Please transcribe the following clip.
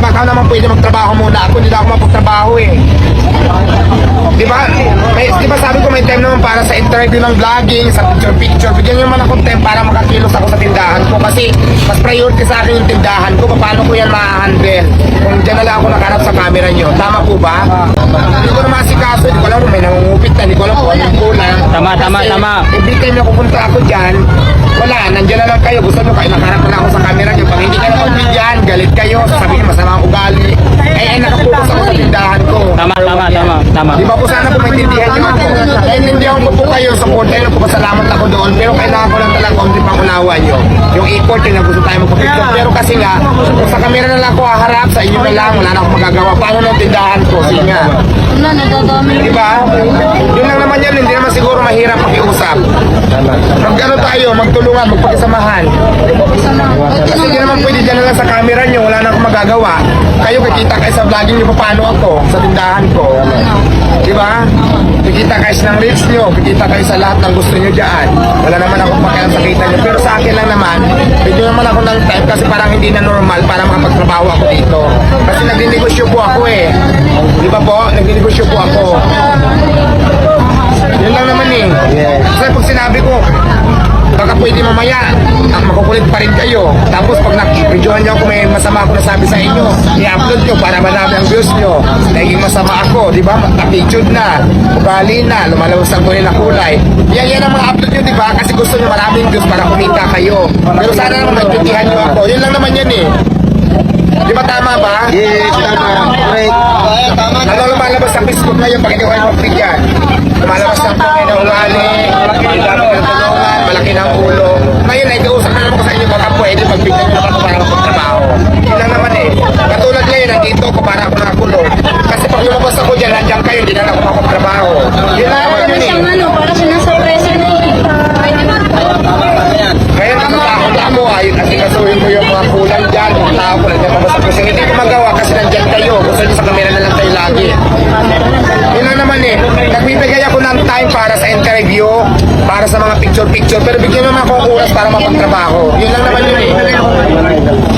Baka naman pwede magtrabaho muna ako, hindi na ako mapagtrabaho eh. Di ba? May, di ba sabi ko may time naman para sa interview ng vlogging, sa picture picture. Bigyan nyo naman akong time para makakilos ako sa tindahan ko kasi mas priority sa akin yung tindahan ko. Paano ko yan ma-handle? Kung dyan na lang ako nakarap sa camera nyo. Tama po ba? Hindi ko naman si kaso, hindi ko alam kung may nangungupit na, hindi ko alam kung anong kulang. Tama, tama, Kasi tama. Every time na pupunta ako dyan, wala, nandiyan na lang kayo. Gusto nyo kayo, nakarap na ako sa camera nyo. Pag hindi kayo kayo, sasabihin masama ang ugali. Eh, eh, nakapokus ako sa tindahan ko. Tama, tama, tama, tama. Di ba po sana po maintindihan niyo ako? Naiintindihan ko po kayo, support kayo, nagpapasalamat ako doon. Pero kailangan ko lang talaga konti pang unawa niyo. Yung effort yun na gusto tayo magpapicture. Pero kasi nga, kung sa camera na lang ako haharap, sa inyo na lang, wala na akong magagawa. Paano ng tindahan ko? Sige nga. Wala, nagagami. Di ba? Yun lang naman yan, hindi naman siguro mahirap pakiusap. Magkano tayo, magtulungan, magpakisamahan. Kasi hindi naman pwede dyan na lang sa camera nyo, magagawa. Kayo kikita kayo sa vlogging nyo, paano ako, sa tindahan ko. Di ba? Kikita kayo ng reach nyo, kikita kayo sa lahat ng gusto nyo dyan. Wala naman akong pakialam sa kita nyo. Pero sa akin lang naman, bigyan naman ako ng time kasi parang hindi na normal para makapagtrabaho ako dito. Kasi nagdinegosyo po ako eh. Di ba po? Nagdinegosyo po ako. Pwede mamaya, ah, makukulit pa rin kayo. Tapos pag na-videohan niyo ako may masama ako nasabi sa inyo, i-upload nyo para marami ang views nyo. Naging masama ako, di ba? Attitude na, ugali na, lumalabas ang kulay na kulay. Yan, yan ang mga upload nyo, di ba? Kasi gusto nyo maraming views para kumita kayo. Pero sana naman maintindihan nyo ako. Yun lang naman yan eh. Di ba tama ba? Yes, tama. Correct. Ano lumalabas sa Facebook ngayon pag hindi ko kayo magbigyan? Lumalabas sa mga na ugali, ng tulungan, malaki ng ulo. Ngayon, ay kausap na naman ko sa inyo, baka pwede magbigyan nyo ako para magtrabaho. Yun lang naman eh. Katulad ngayon, nandito ako para ako nakakulong. Kasi pag lumabas ako dyan, nandiyan kayo, hindi na lang ako makapagtrabaho. Yun lang naman Para yun siyang eh. ano, para siya nasa president. Kaya natatakot ako, ayun, kasi kasuhin ko yung mga kulang dyan, yung tao ko, nandiyan pa ba sa preso. Hindi ko magawa kasi nandiyan kayo. Gusto nyo sa kamera na lang kayo lagi. Yun lang naman eh. Nagbibigay ako ng time para sa interview, para sa mga picture-picture, pero bigyan naman ako oras para mapagtrabaho. Yun lang naman yun eh.